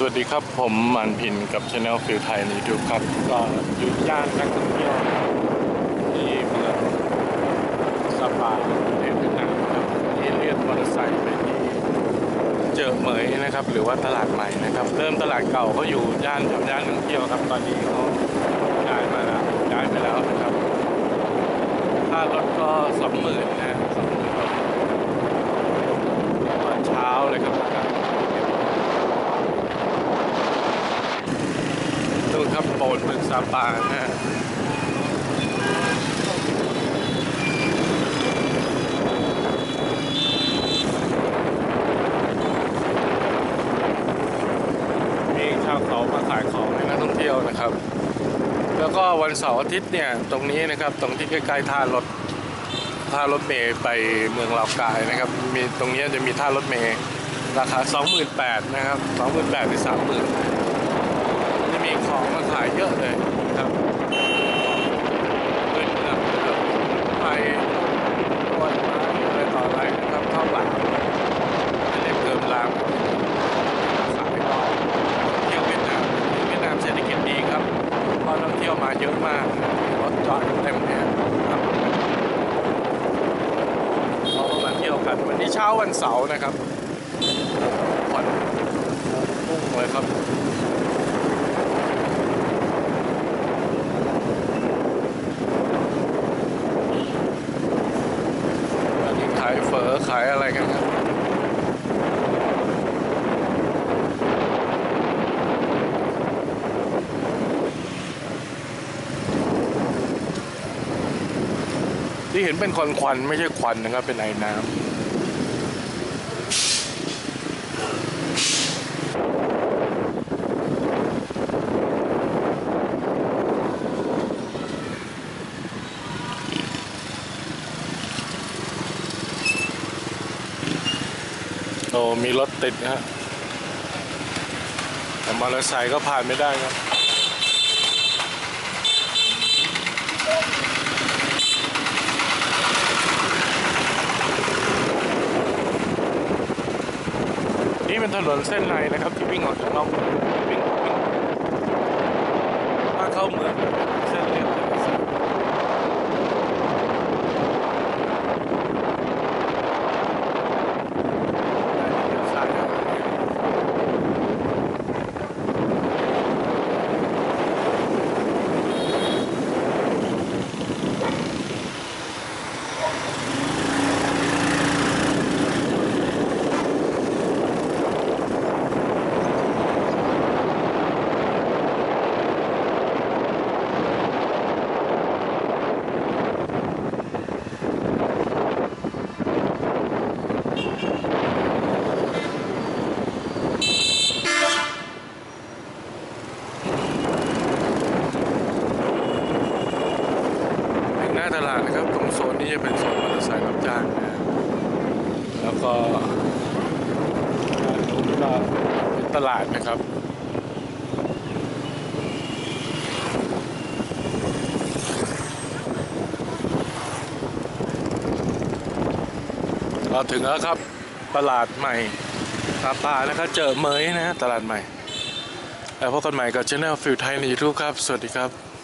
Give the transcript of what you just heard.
สวัสดีครับผมมันพินกับช anel ฟิลไทยในยูทูปครับ ก็อยู่ย่านนักท่องเที่ยวที่เมืองสปาประเทศเวียดนามครับที่เรียกมอเตอร์ไซค์ไปที่เจอเหมยนะครับ หรือว่าตลาดใหม่นะครับ เริ่มตลาดเก่าเขาอยู่ย่านแถวย่านนักท่องเที่ยวครับ ตอนนี้เขาย้ายมาแล้วย้ายไปแล้วนะครับค่ารถก็สองหมื่นนะสองหมื่นตอนเช้าเลยครับ ดู ครับโบสถ์เมืองซาปาฮะมีชาวเขามาขายของให้นักท่องเที่ยวนะครับ แล้วก็วันเสาร์อาทิตย์เนี่ย ตรงนี้นะครับ ตรงที่ใกล้ๆท่ารถท่ารถเมย์ไปเมืองลาวกายนะครับ มีตรงนี้จะมีท่ารถเมย์ราคา 28,000นะครับ 28,000หรือ30,000 มีของมาขายเยอะเลยครับเงินเงินนะครับไปกล้วยไม้อะไรต่ออะไรนะครับเข้าวหลามเรียกเกิมลามขายก็เที่ยวเวียดนามเวียดนามเศรษฐกิจดีครับเพราะนักเที่ยวมาเยอะมากรถจอดเต็มเนี่ยครับเราก็มาเที่ยวกันวันนี้เช้าวันเสาร์นะครับผ่อนพุ่งเลยครับ อันนี้ขายเฝ อขายอะไรกันครับที่เห็นเป็นควันควันไม่ใช่ควันนะครับ เป็นไอ้น้ำ มีรถติดนะฮะแต่มอเตอร์ไซค์ก็ผ่านไม่ได้ครับนี่เป็นถนนเส้นในนะครับ ที่วิ่งออกจากนอกวิ่งวิ่งถ้าเข้าเมืองเส้นเลียบถนนเส้นเลี้ยวซ้ายนะถึงหน้าตลาดนะครับ ตรงโซนนี้จะเป็นโซนมอเตอร์ไซค์รับจ้างนะแล้วก็นนู้นก็เป็นตลาดนะครับเราถึงแล้วครับตลาดใหม่ตาปานะครับเจอเมยนะตลาดใหม่แล้วพบกันใหม่กับช anel ฟิลไทยใน YouTube ครับ สวัสดีครับ